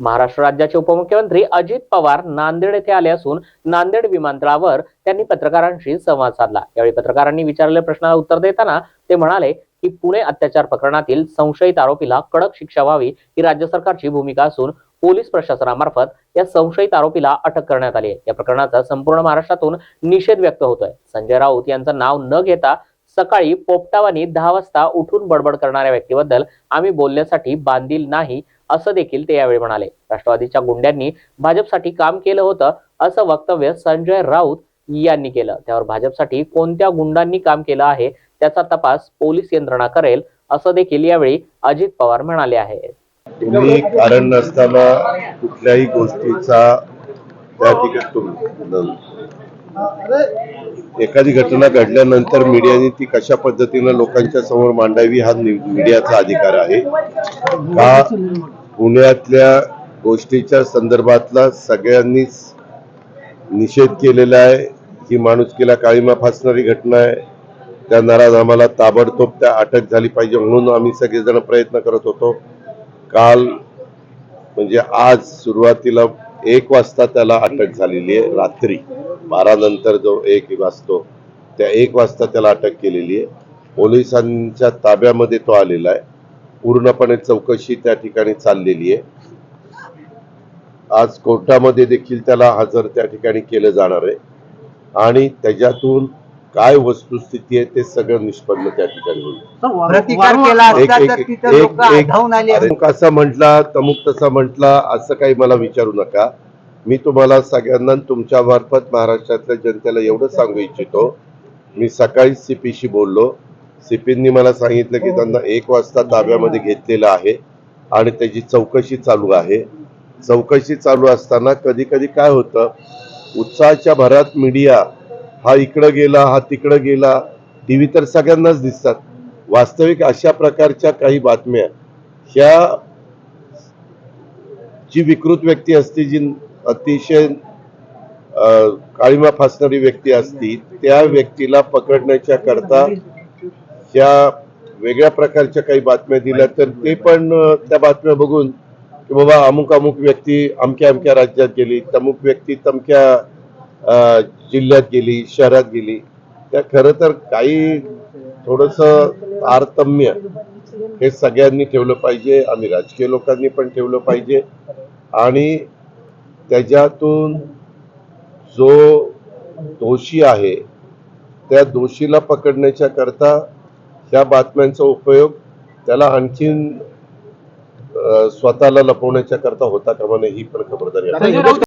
महाराष्ट्र राज्याचे उपमुख्यमंत्री अजित पवार नांदेड येथे आले असून नांदेड विमानतळावर त्यांनी पत्रकारांशी संवाद साधला. यावेळी पत्रकारांनी विचारलेल्या प्रश्नाला उत्तर देताना ते म्हणाले की पुणे अत्याचार प्रकरणातील संशयित आरोपीला कडक शिक्षा व्हावी ही राज्य सरकारची भूमिका असून पोलीस प्रशासनामार्फत या संशयित आरोपीला अटक करण्यात आली आहे. या प्रकरणाचा संपूर्ण महाराष्ट्रातून निषेध व्यक्त होतोय. संजय राऊत यांचं नाव न घेता सकाळी पोपटावानी दहा वाजता उठून बडबड करणाऱ्या व्यक्तीबद्दल आम्ही बोलण्यासाठी बांधील नाही असं देखील ते यावेळी म्हणाले. राष्ट्रवादीच्या गुंड्यांनी भाजपसाठी काम केलं होतं असं वक्तव्य संजय राऊत यांनी केलं. त्यावर भाजपसाठी कोणत्या गुंडांनी काम केलं आहे त्याचा तपास पोलीस यंत्रणा करेल असं देखील यावेळी अजित पवार म्हणाले आहे. तुम्ही कारण नसताना कुठल्याही गोष्टीचा त्या ठिकाणी एखादी घटना घडल्यानंतर मीडियाने ती कशा पद्धतीनं लोकांच्या समोर मांडावी हा मीडियाचा अधिकार आहे. हा पुण्यातल्या गोष्टीच्या संदर्भातला सगळ्यांनीच निषेध केलेला आहे. ही माणुसकीला काळीमा फासणारी घटना आहे. त्या नाराज आम्हाला ताबडतोब त्या अटक झाली पाहिजे म्हणून आम्ही सगळेजण प्रयत्न करत होतो. काल म्हणजे आज सुरुवातीला एक वाजता त्याला अटक झालेली आहे रात्री. बारा नंतर जो एक वाजतो त्या एक वाजता त्याला अटक केलेली आहे. पोलिसांच्या ताब्यामध्ये तो आलेला आहे. पूर्णपणे चौकशी त्या ठिकाणी चाललेली आहे. आज कोर्टामध्ये देखील त्याला हजर त्या ठिकाणी केलं जाणार आहे. आणि त्याच्यातून काय वस्तुस्थिती आहे ते सगळं निष्पन्न त्या ठिकाणी होईल. असा म्हटला तमुक तसा म्हटला असं काही मला विचारू नका. मी तुम्हाला सगळ्यांना तुमच्या मार्फत महाराष्ट्रातल्या जनतेला एवढं सांगू इच्छितो मी सकाळी सीपीशी बोललो. सीपींनी मला सांगितलं की त्यांना एक वाजता ताब्यामध्ये घेतलेलं आहे आणि त्याची चौकशी चालू आहे. चौकशी चालू असताना कधी कधी काय होतं उत्साहाच्या भरात मीडिया हा इकडं गेला हा तिकडं गेला टी व्ही तर सगळ्यांनाच दिसतात. वास्तविक अशा प्रकारच्या काही बातम्या ह्या जी विकृत व्यक्ती असते जी अतिशय काळीमा फासणारी व्यक्ती असती त्या व्यक्तीला पकडण्याच्या करता ह्या वेगळ्या प्रकारच्या काही बातम्या दिल्या तर ते पण त्या बातम्या बघून की बाबा अमुक अमुक व्यक्ती अमक्या अमक्या राज्यात गेली तमुक व्यक्ती तमक्या जिल्ह्यात गेली शहरात गेली त्या खरं तर काही थोडस तारतम्य हे सगळ्यांनी ठेवलं पाहिजे आम्ही राजकीय लोकांनी पण ठेवलं पाहिजे. आणि त्याच्यातून जो दोषी आहे त्या दोषीला पकडण्याच्या करता ह्या बातम्यांचा उपयोग त्याला आणखीन स्वतःला लपवण्याच्या करता होता कामा नये ही पण खबरदारी